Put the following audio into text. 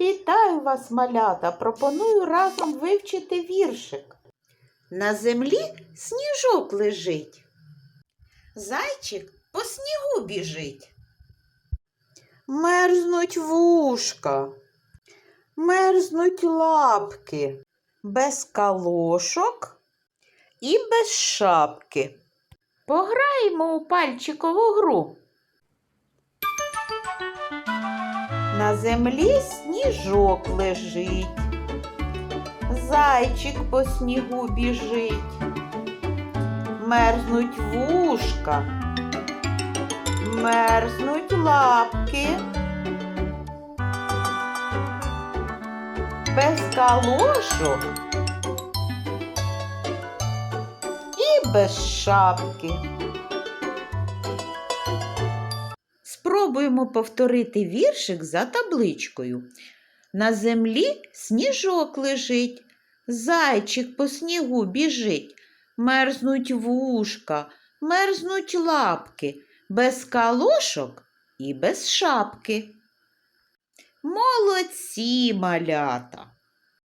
Вітаю вас, малята! Пропоную разом вивчити віршик. На землі сніжок лежить. Зайчик по снігу біжить. Мерзнуть вушка, мерзнуть лапки, без калошок і без шапки. Пограємо у пальчикову гру. На землі сніжок лежить, зайчик по снігу біжить, мерзнуть вушка, мерзнуть лапки, без калошок. І без шапки. Спробуємо повторити віршик за табличкою. На землі сніжок лежить, зайчик по снігу біжить, мерзнуть вушка, мерзнуть лапки, без калошок і без шапки. Молодці малята!